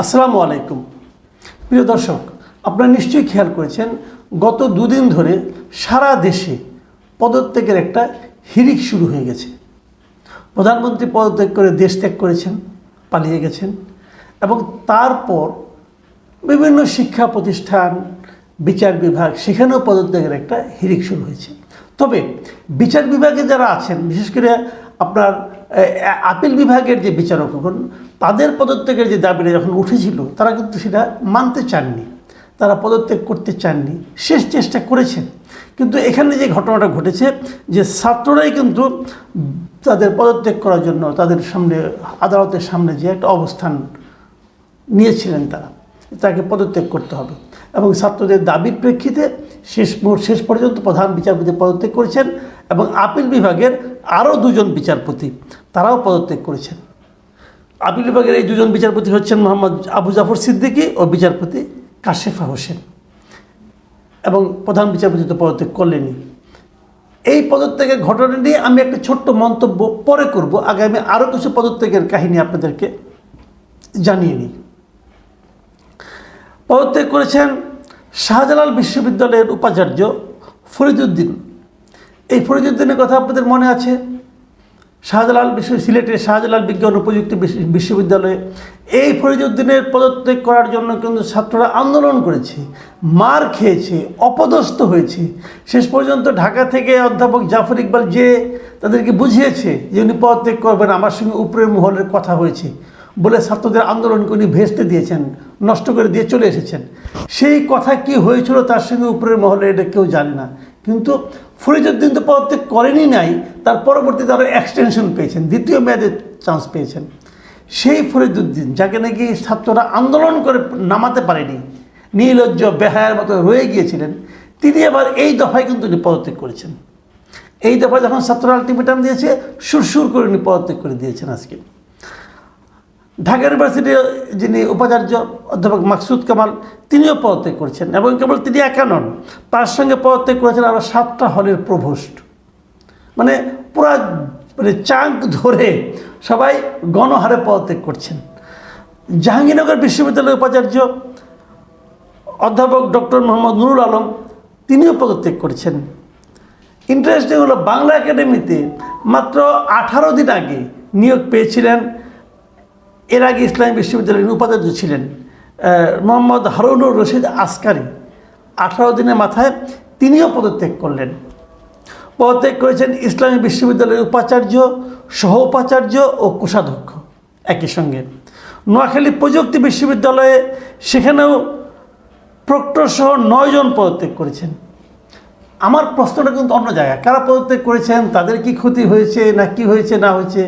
আসসালামু আলাইকুম। প্রিয় দর্শক, আপনারা নিশ্চয়ই খেয়াল করেছেন, গত দুদিন ধরে সারা দেশে পদত্যাগের একটা হিরিক শুরু হয়ে গেছে। প্রধানমন্ত্রী পদত্যাগ করে দেশ ত্যাগ করেছেন, পালিয়ে গেছেন, এবং তারপর বিভিন্ন শিক্ষা প্রতিষ্ঠান, বিচার বিভাগ, সেখানেও পদত্যাগের একটা হিরিক শুরু হয়েছে। তবে বিচার বিভাগে যারা আছেন, বিশেষ করে আপনার আপিল বিভাগের যে বিচারকগণ তাদের পদত্যাগের যে দাবিটা যখন উঠেছিল, তারা কিন্তু সেটা মানতে চাননি। তারা পদত্যাগ করতে চাননি। শেষ চেষ্টা করেছেন। কিন্তু এখানে যে ঘটনাটা ঘটেছে, যে ছাত্ররাই কিন্তু তাদের পদত্যাগ করার জন্য তাদের সামনে, আদালতের সামনে যে একটা অবস্থান নিয়েছিলেন তারা, তাকে পদত্যাগ করতে হবে। এবং ছাত্রদের দাবির প্রেক্ষিতে শেষ শেষ পর্যন্ত প্রধান বিচারপতি পদত্যাগ করেছেন এবং আপিল বিভাগের আরও দুজন বিচারপতি তারাও পদত্যাগ করেছেন। আপিল বিভাগের এই দুজন বিচারপতি হচ্ছেন মোহাম্মদ আবু জাফর সিদ্দিকী ও বিচারপতি কাশেফা হোসেন। এবং প্রধান বিচারপতি তো পদত্যাগ করলেনই। এই পদত্যাগের ঘটনা নিয়ে আমি একটা ছোট্ট মন্তব্য পরে করব। আগে আমি আরও কিছু পদত্যাগের কাহিনী আপনাদেরকে জানিয়ে নিই। পদত্যাগ করেছেন শাহজালাল বিশ্ববিদ্যালয়ের উপাচার্য ফরিদুদ্দিন। এই ফরিদুদ্দিনের কথা আপনাদের মনে আছে? শাহজালাল বিশ্ব সিলেটের শাহজালাল বিজ্ঞান ও প্রযুক্তি বিশ্ব- বিশ্ববিদ্যালয়ে এই ফরিদুদ্দিনের পদত্যাগ করার জন্য কিন্তু ছাত্ররা আন্দোলন করেছে, মার খেয়েছে, অপদস্থ হয়েছে। শেষ পর্যন্ত ঢাকা থেকে অধ্যাপক জাফর ইকবাল যে তাদেরকে বুঝিয়েছে যে উনি পদত্যাগ করবেন, আমার সঙ্গে উপরের মহলের কথা হয়েছে বলে ছাত্রদের আন্দোলনকে উনি ভেস্তে দিয়েছেন, নষ্ট করে দিয়ে চলে এসেছেন। সেই কথা কি হয়েছিল তার সঙ্গে উপরের মহলে এটা কেউ জানে না। কিন্তু ফরিদুদ্দিন তো পদত্যাগ করেনই নাই, তার পরবর্তীতে আরও এক্সটেনশন পেয়েছেন, দ্বিতীয় মেয়াদে চান্স পেয়েছেন। সেই ফরিদুদ্দিন, যাকে নাকি ছাত্ররা আন্দোলন করে নামাতে পারেনি, নীলজ্জ, বেহায়ার মতো রয়ে গিয়েছিলেন, তিনি আবার এই দফায় কিন্তু উনি পদত্যাগ করেছেন। এই দফায় যখন ছাত্ররা আলটিমেটাম দিয়েছে, সুরসুর করে উনি পদত্যাগ করে দিয়েছেন আজকে। ঢাকা ইউনিভার্সিটির যিনি উপাচার্য অধ্যাপক মাকসুদ কামাল, তিনিও পদত্যাগ করেছেন এবং কেবল তিনি একা নন, তার সঙ্গে পদত্যাগ করেছেন আরও সাতটা হলের প্রভোস্ট মানে পুরা মানে চাঙ্ক ধরে সবাই গণহারে পদত্যাগ করছেন। জাহাঙ্গীরনগর বিশ্ববিদ্যালয়ের উপাচার্য অধ্যাপক ডক্টর মোহাম্মদ নুরুল আলম, তিনিও পদত্যাগ করেছেন। ইন্টারেস্টিং হলো বাংলা একাডেমিতে মাত্র আঠারো দিন আগে নিয়োগ পেয়েছিলেন এর আগে ইসলামী বিশ্ববিদ্যালয়ের উপাচার্য ছিলেন মোহাম্মদ হারুনুর রশিদ আসকারি। আঠারো দিনের মাথায় তিনিও পদত্যাগ করলেন। পদত্যাগ করেছেন ইসলামী বিশ্ববিদ্যালয়ের উপাচার্য, সহ উপাচার্য ও কোষাধ্যক্ষ। একই সঙ্গে নোয়াখালী প্রযুক্তি বিশ্ববিদ্যালয়ে সেখানেও প্রক্টর সহ নয়জন পদত্যাগ করেছেন। আমার প্রশ্নটা কিন্তু অন্য জায়গায়, কারা পদত্যাগ করেছেন, তাদের কি ক্ষতি হয়েছে, না কি হয়েছে, না হয়েছে?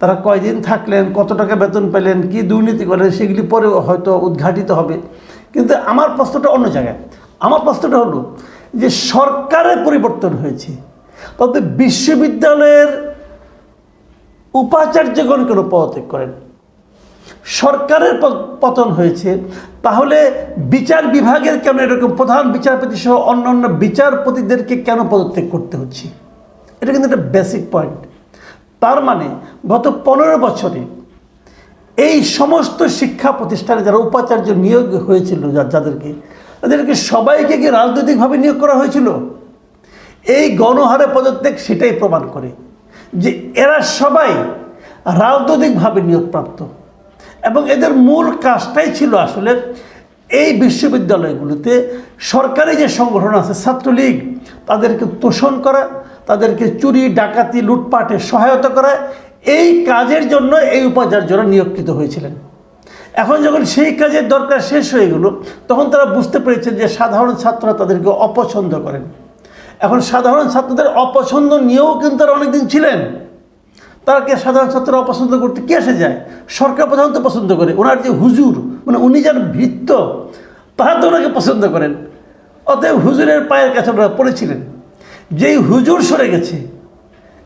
তারা কয়দিন থাকলেন, কত টাকা বেতন পেলেন, কি দুর্নীতি করলেন সেগুলি পরে হয়তো উদ্ঘাটিত হবে। কিন্তু আমার প্রশ্নটা অন্য জায়গায়। আমার প্রশ্নটা হলো যে সরকারের পরিবর্তন হয়েছে তবে বিশ্ববিদ্যালয়ের উপাচার্যগণ কেন পদত্যাগ করেন। সরকারের পতন হয়েছে, তাহলে বিচার বিভাগের কেন এরকম প্রধান বিচারপতি সহ অন্য অন্য বিচারপতিদেরকে কেন পদত্যাগ করতে হচ্ছে? এটা কিন্তু একটা বেসিক পয়েন্ট তার মানে গত পনেরো বছরে এই সমস্ত শিক্ষা প্রতিষ্ঠানে যারা উপাচার্য নিয়োগ হয়েছিল যাদেরকে, তাদেরকে সবাইকে কি রাজনৈতিকভাবে নিয়োগ করা হয়েছিল? এই গণহারে পদত্যাগ সেটাই প্রমাণ করে যে এরা সবাই রাজনৈতিকভাবে নিয়োগপ্রাপ্ত। এবং এদের মূল কাজটাই ছিল আসলে এই বিশ্ববিদ্যালয়গুলোতে সরকারি যে সংগঠন আছে ছাত্রলীগ, তাদেরকে তোষণ করা তাদেরকে চুরি, ডাকাতি, লুটপাটে সহায়তা করা এই কাজের জন্য এই উপাচার্যরা নিয়োগকৃত হয়েছিলেন। এখন যখন সেই কাজের দরকার শেষ হয়ে গেল, তখন তারা বুঝতে পেরেছেন যে সাধারণ ছাত্ররা তাদেরকে অপছন্দ করেন। এখন সাধারণ ছাত্রদের অপছন্দ নিয়েও কিন্তু তারা অনেকদিন ছিলেন। তাকে সাধারণ ছাত্ররা অপছন্দ করতে কে এসে যায়? সরকার প্রধানত পছন্দ করে, ওনার যে হুজুর মানে উনি যার ভৃত্য তারা তো ওনাকে পছন্দ করেন। অতএব হুজুরের পায়ের কাছে ওনারা পড়েছিলেন। যেই হুজুর সরে গেছে,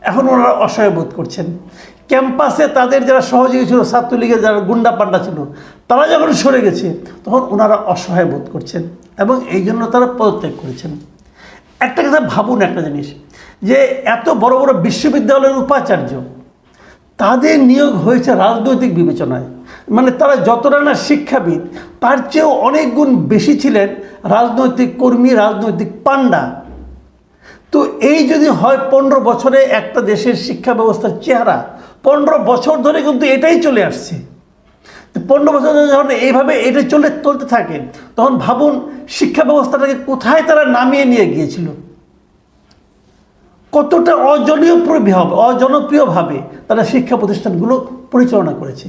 এখন ওনারা অসহায় বোধ করছেন। ক্যাম্পাসে তাদের যারা সহযোগী ছিল, ছাত্রলীগের যারা গুন্ডা পান্ডা ছিল, তারা যখন সরে গেছে, তখন ওনারা অসহায় বোধ করছেন এবং এই জন্য তারা পদত্যাগ করেছেন। একটা কথা ভাবুন একটা জিনিস, যে এত বড় বড় বিশ্ববিদ্যালয়ের উপাচার্য, তাদের নিয়োগ হয়েছে রাজনৈতিক বিবেচনায়। মানে তারা যতটা না শিক্ষাবিদ, তার চেয়েও অনেক গুণ বেশি ছিলেন রাজনৈতিক কর্মী, রাজনৈতিক পান্ডা। তো এই যদি হয় পনেরো বছরে একটা দেশের শিক্ষা ব্যবস্থার চেহারা, পনেরো বছর ধরে কিন্তু এটাই চলে আসছে। পনেরো বছর ধরে যখন এইভাবে এটা চলে চলতে থাকে, তখন ভাবুন শিক্ষা ব্যবস্থাটাকে কোথায় তারা নামিয়ে নিয়ে গিয়েছিল। কতটা অজনীয় অজনপ্রিয়ভাবে তারা শিক্ষা প্রতিষ্ঠানগুলো পরিচালনা করেছে।